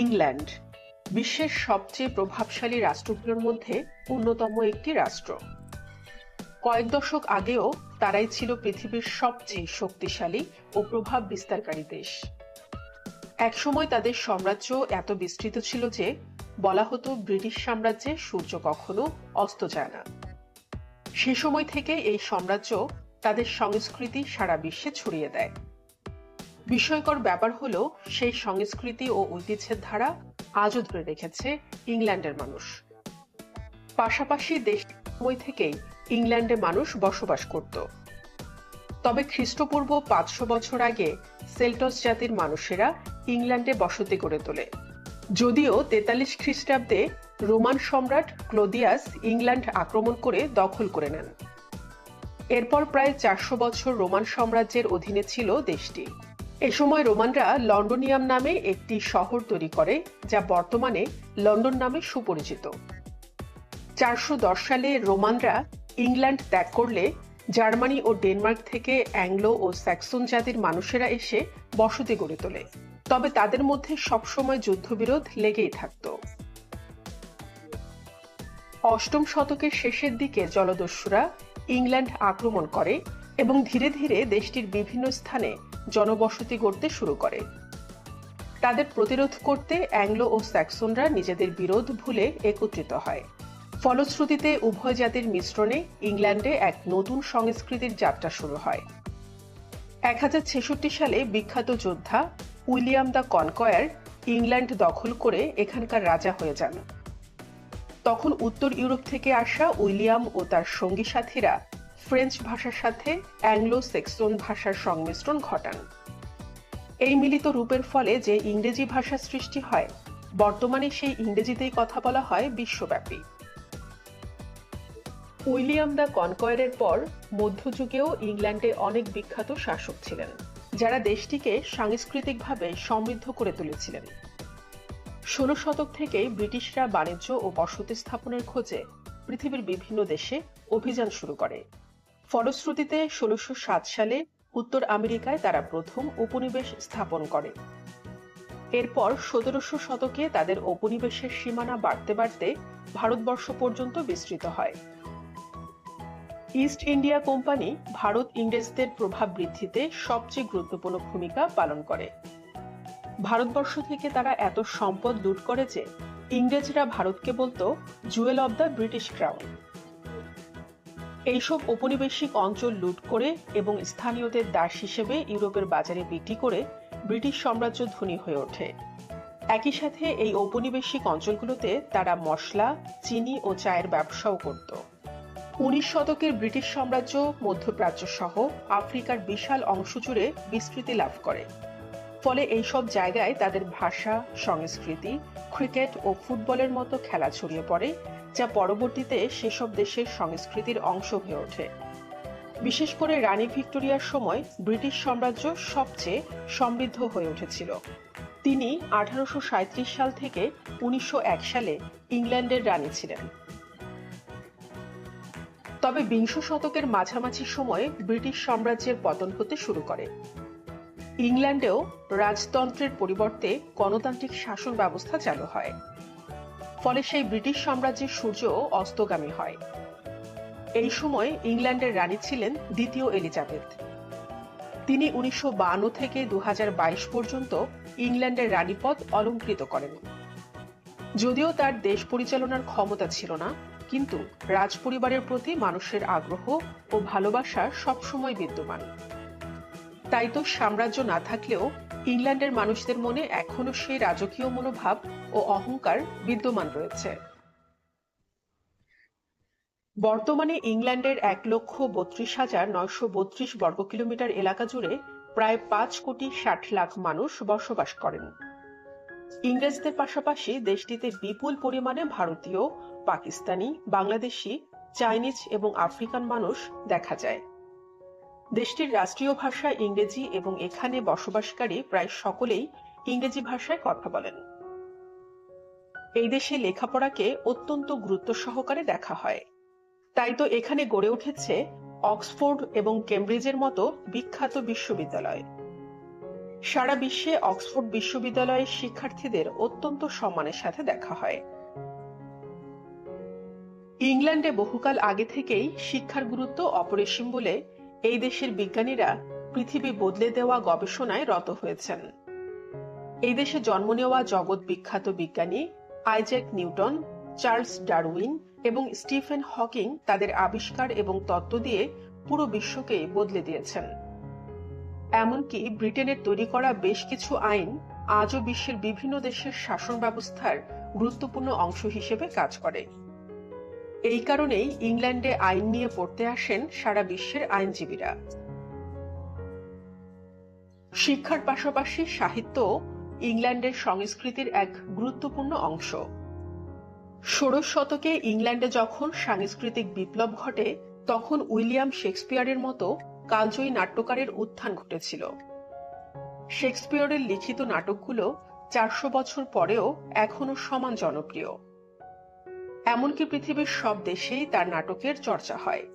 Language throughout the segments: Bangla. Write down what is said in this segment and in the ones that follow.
ইংল্যান্ড, বিশ্বের সবচেয়ে প্রভাবশালী রাষ্ট্রগুলোর মধ্যে অন্যতম একটি রাষ্ট্র। কয়েক দশক আগেও তারাই ছিল পৃথিবীর সবচেয়ে শক্তিশালী ও প্রভাব বিস্তারকারী দেশ। একসময় তাদের সাম্রাজ্য এত বিস্তৃত ছিল যে বলা হতো ব্রিটিশ সাম্রাজ্যে সূর্য কখনো অস্ত যায় না। সে সময় থেকে এই সাম্রাজ্য তাদের সংস্কৃতি সারা বিশ্বে ছড়িয়ে দেয়। বিস্ময়কর ব্যাপার হলো, সেই সংস্কৃতি ও ঐতিহ্যের ধারা আজও ধরে রেখেছে ইংল্যান্ডের মানুষ। পাশাপাশি দেশ সময় থেকেই ইংল্যান্ডে মানুষ বসবাস করত। তবে খ্রিস্টপূর্ব পাঁচশো বছর আগে সেল্টস জাতির মানুষেরা ইংল্যান্ডে বসতি গড়ে তোলে। যদিও তেতাল্লিশ খ্রিস্টাব্দে রোমান সম্রাট ক্লোদিয়াস ইংল্যান্ড আক্রমণ করে দখল করে নেন। এরপর প্রায় চারশো বছর রোমান সাম্রাজ্যের অধীনে ছিল দেশটি। এ সময় রোমানরা লন্ডনিয়াম নামে একটি শহর তৈরি করে, যা বর্তমানে লন্ডন নামে সুপরিচিত। চারশো সালে রোমানরা ইংল্যান্ড ত্যাগ করলে জার্মানি ও ডেনমার্ক থেকে অ্যাংলো ও স্যাক্সন জাতির মানুষেরা এসে বসতি গড়ে তোলে। তবে তাদের মধ্যে সবসময় যুদ্ধবিরোধ লেগেই থাকত। অষ্টম শতকের শেষের দিকে জলদস্যুরা ইংল্যান্ড আক্রমণ করে এবং ধীরে ধীরে দেশটির বিভিন্ন স্থানে জনবসতি গড়তে শুরু করে। তাদের প্রতিরোধ করতে অ্যাংলো ও স্যাক্সনরা নিজেদের বিরোধ ভুলে একত্রিত হয়। ফলশ্রুতিতে উভয় জাতির মিশ্রণে ইংল্যান্ডে এক নতুন সংস্কৃতির যাত্রা শুরু হয়। এক হাজার ছেষট্টি সালে বিখ্যাত যোদ্ধা উইলিয়াম দ্য কনকয়ার ইংল্যান্ড দখল করে এখানকার রাজা হয়ে যান। তখন উত্তর ইউরোপ থেকে আসা উইলিয়াম ও তার সঙ্গী সাথীরা ফ্রেঞ্চ ভাষার সাথে অ্যাংলো সেক্সন ভাষার সংমিশ্রণ ঘটান। এই মিলিত রূপের ফলে যে ইংরেজি ভাষা সৃষ্টি হয়, বর্তমানে সেই ইংরেজিতেই কথা বলা হয় বিশ্বব্যাপী। উইলিয়াম দ্য কনকয়ারের পর মধ্যযুগেও ইংল্যান্ডে অনেক বিখ্যাত শাসক ছিলেন, যারা দেশটিকে সাংস্কৃতিকভাবে সমৃদ্ধ করে তুলেছিলেন। ষোলো শতক থেকে ব্রিটিশরা বাণিজ্য ও বসতি স্থাপনের খোঁজে পৃথিবীর বিভিন্ন দেশে অভিযান শুরু করে। ফলশ্রুতিতে ষোলোশো সালে উত্তর আমেরিকায় তারা প্রথম উপনিবেশ স্থাপন করে। এরপর সতেরোশো শতকে তাদের উপনিবেশের সীমানা বাড়তে বাড়তে ভারতবর্ষ পর্যন্ত বিস্তৃত হয়। ইস্ট ইন্ডিয়া কোম্পানি ভারত ইংরেজদের প্রভাব বৃদ্ধিতে সবচেয়ে গুরুত্বপূর্ণ ভূমিকা পালন করে। ভারতবর্ষ থেকে তারা এত সম্পদ লুট করে যে ইংরেজরা ভারতকে বলতো jewel of the British crown এইসব ঔপনিবেশিক অঞ্চল লুট করে এবং স্থানীয়দের দাস হিসেবে ইউরোপের বাজারে বিক্রি করে ব্রিটিশ সাম্রাজ্য ধনী হয়ে ওঠে। একই সাথে এই ঔপনিবেশিক অঞ্চলগুলোতে তারা মশলা, চিনি ও চায়ের ব্যবসাও করত। উনিশ শতকের ব্রিটিশ সাম্রাজ্য মধ্যপ্রাচ্য সহ আফ্রিকার বিশাল অংশ জুড়ে বিস্তৃতি লাভ করে। ফলে এইসব জায়গায় তাদের ভাষা, সংস্কৃতি, ক্রিকেট ও ফুটবলের মতো খেলা ছড়িয়ে পড়ে যা পরবর্তীতে সেসব দেশের সংস্কৃতির অংশ হয়ে ওঠে। বিশেষ করে রানী ভিক্টোরিয়ার সময় ব্রিটিশ সাম্রাজ্য সবচেয়ে সমৃদ্ধ হয়ে উঠেছিল। তিনি আঠারোশো সাল থেকে উনিশশো সালে ইংল্যান্ডের রানী ছিলেন। তবে বিংশ শতকের মাঝামাঝি সময়ে ব্রিটিশ সাম্রাজ্যের পতন হতে শুরু করে। ইংল্যান্ডেও রাজতন্ত্রের পরিবর্তে গণতান্ত্রিক শাসন ব্যবস্থা চালু হয়। ফলে সেই ব্রিটিশ সাম্রাজ্যের সূর্য অস্তগামী হয়। এই সময় ইংল্যান্ডের রানী ছিলেন দ্বিতীয় এলিজাবেথ। তিনি উনিশশো থেকে দু পর্যন্ত ইংল্যান্ডের রানীপদ অলঙ্কৃত করেন। যদিও তার দেশ পরিচালনার ক্ষমতা ছিল না, কিন্তু রাজপরিবারের প্রতি মানুষের আগ্রহ ও ভালোবাসা সবসময় বিদ্যমান। তাই তো সাম্রাজ্য না থাকলেও ইংল্যান্ডের মানুষদের মনে এখনও সেই রাজকীয় মনোভাব ও অহংকার বিদ্যমান রয়েছে। বর্তমানে ইংল্যান্ডের এক লক্ষ বত্রিশ হাজার নয়শো বত্রিশ বর্গ কিলোমিটার এলাকা জুড়ে প্রায় পাঁচ কোটি ষাট লাখ মানুষ বসবাস করেন। ইংরেজদের পাশাপাশি দেশটিতে বিপুল পরিমাণে ভারতীয়, পাকিস্তানি, বাংলাদেশি, চাইনিজ এবং আফ্রিকান মানুষ দেখা যায়। দেশটির রাষ্ট্রীয় ভাষা ইংরেজি এবং এখানে বসবাসকারী প্রায় সকলেই ইংরেজি ভাষায় কথা বলেন। এই দেশে লেখাপড়াকে অত্যন্ত গুরুত্ব সহকারে দেখা হয়। তাই তো এখানে গড়ে উঠেছে অক্সফোর্ড এবং কেমব্রিজের মতো বিখ্যাত বিশ্ববিদ্যালয়। সারা বিশ্বে অক্সফোর্ড বিশ্ববিদ্যালয়ের শিক্ষার্থীদের অত্যন্ত সম্মানের সাথে দেখা হয়। ইংল্যান্ডে বহুকাল আগে থেকেই শিক্ষার গুরুত্ব অপরিসীম বলে এই দেশের বিজ্ঞানীরা পৃথিবী বদলে দেওয়া গবেষণায় রত হয়েছেন। এই দেশে জন্ম নেওয়া জগৎ বিখ্যাত বিজ্ঞানী আইজ্যাক নিউটন, চার্লস ডারউইন এবং স্টিফেন হকিং তাদের আবিষ্কার এবং তত্ত্ব দিয়ে পুরো বিশ্বকে বদলে দিয়েছেন। এমনকি ব্রিটেনের তৈরি করা বেশ কিছু আইন আজও বিশ্বের বিভিন্ন দেশের শাসন ব্যবস্থার গুরুত্বপূর্ণ অংশ হিসেবে কাজ করে। এই কারণেই ইংল্যান্ডে আইন নিয়ে পড়তে আসেন সারা বিশ্বের আইনজীবীরা। শিক্ষার পাশাপাশি সাহিত্য ইংল্যান্ডের সংস্কৃতির এক গুরুত্বপূর্ণ অংশ। ষোড়শ শতকে ইংল্যান্ডে যখন সাংস্কৃতিক বিপ্লব ঘটে, তখন উইলিয়াম শেক্সপিয়ারের মতো কালজয়ী নাট্যকারের উত্থান ঘটেছিল। শেক্সপিয়রের লিখিত নাটকগুলো চারশো বছর পরেও এখনও সমান জনপ্রিয়। এমনকি পৃথিবীর সব দেশেই তার নাটকের চর্চা হয়।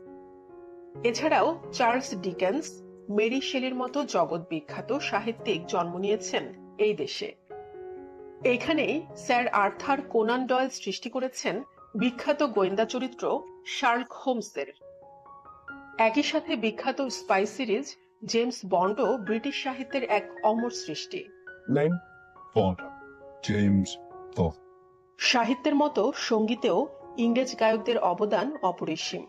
এছাড়াও চার্লস ডিকেন্স মেরি শেলির মতো জগৎ বিখ্যাত সাহিত্যিক জন্ম নিয়েছেন এই দেশে। এখানেই স্যার আর্থার কোনান ডয়েল সৃষ্টি করেছেন বিখ্যাত গোয়েন্দা চরিত্র শার্লক হোমসের। একই সাথে বিখ্যাত স্পাই সিরিজ জেমস বন্ডও ব্রিটিশ সাহিত্যের এক অমর সৃষ্টি। Name? সাহিত্যের মতো সঙ্গীতেও ইংরেজ গায়কদের অবদান অপরিসীম।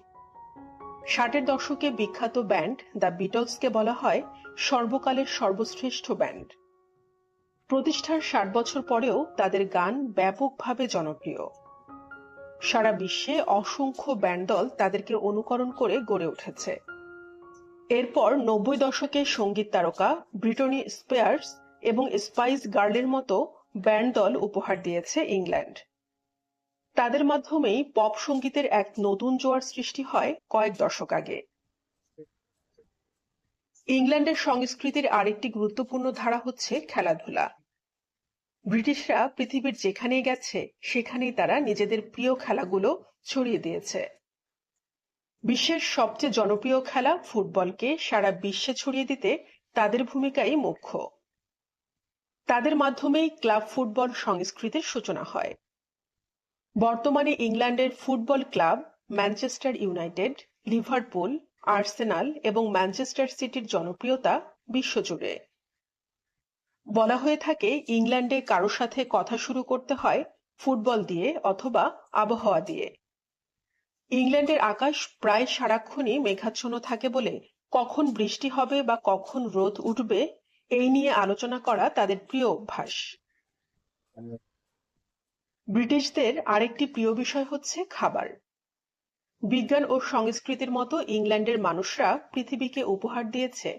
ষাটের দশকে বিখ্যাত ব্যান্ড দ্য বিটলসকে বলা হয় সর্বকালের সর্বশ্রেষ্ঠ ব্যান্ড। প্রতিষ্ঠার ষাট বছর পরেও তাদের গান ব্যাপকভাবে জনপ্রিয়। সারা বিশ্বে অসংখ্য ব্যান্ড দল তাদেরকে অনুকরণ করে গড়ে উঠেছে। এরপর নব্বই দশকে সংগীত তারকা ব্রিটনি স্পেয়ার্স এবং স্পাইস গার্লের মতো ব্যান্ড দল উপহার দিয়েছে ইংল্যান্ড। তাদের মাধ্যমেই পপ সঙ্গীতের এক নতুন জোয়ার সৃষ্টি হয় কয়েক দশক আগে। ইংল্যান্ডের সংস্কৃতির আরেকটি গুরুত্বপূর্ণ ধারা হচ্ছে খেলাধুলা। ব্রিটিশরা পৃথিবীর যেখানেই গেছে, সেখানেই তারা নিজেদের প্রিয় খেলাগুলো ছড়িয়ে দিয়েছে। বিশ্বের সবচেয়ে জনপ্রিয় খেলা ফুটবলকে সারা বিশ্বে ছড়িয়ে দিতে তাদের ভূমিকাই মুখ্য। তাদের মাধ্যমেই ক্লাব ফুটবল সংস্কৃতির সূচনা হয়। বর্তমানে ইংল্যান্ডের football club Manchester United, Liverpool, Arsenal এবং ম্যানচেস্টার সিটির জনপ্রিয়তা বিশ্বজুড়ে। বলা হয়ে থাকে, ইংল্যান্ডে কারও সাথে কথা শুরু করতে হয় ফুটবল দিয়ে অথবা আবহাওয়া দিয়ে। ইংল্যান্ডের আকাশ প্রায় সারাক্ষণই মেঘাচ্ছন্ন থাকে বলে কখন বৃষ্টি হবে বা কখন রোদ উঠবে এই নিয়ে আলোচনা করা তাদের প্রিয় অভ্যাস। ব্রিটিশদের আরেকটি প্রিয় বিষয় হচ্ছে খাবার। বিজ্ঞান ও সংস্কৃতির মতো ইংল্যান্ডের মানুষরা পৃথিবীকে উপহার দিয়েছে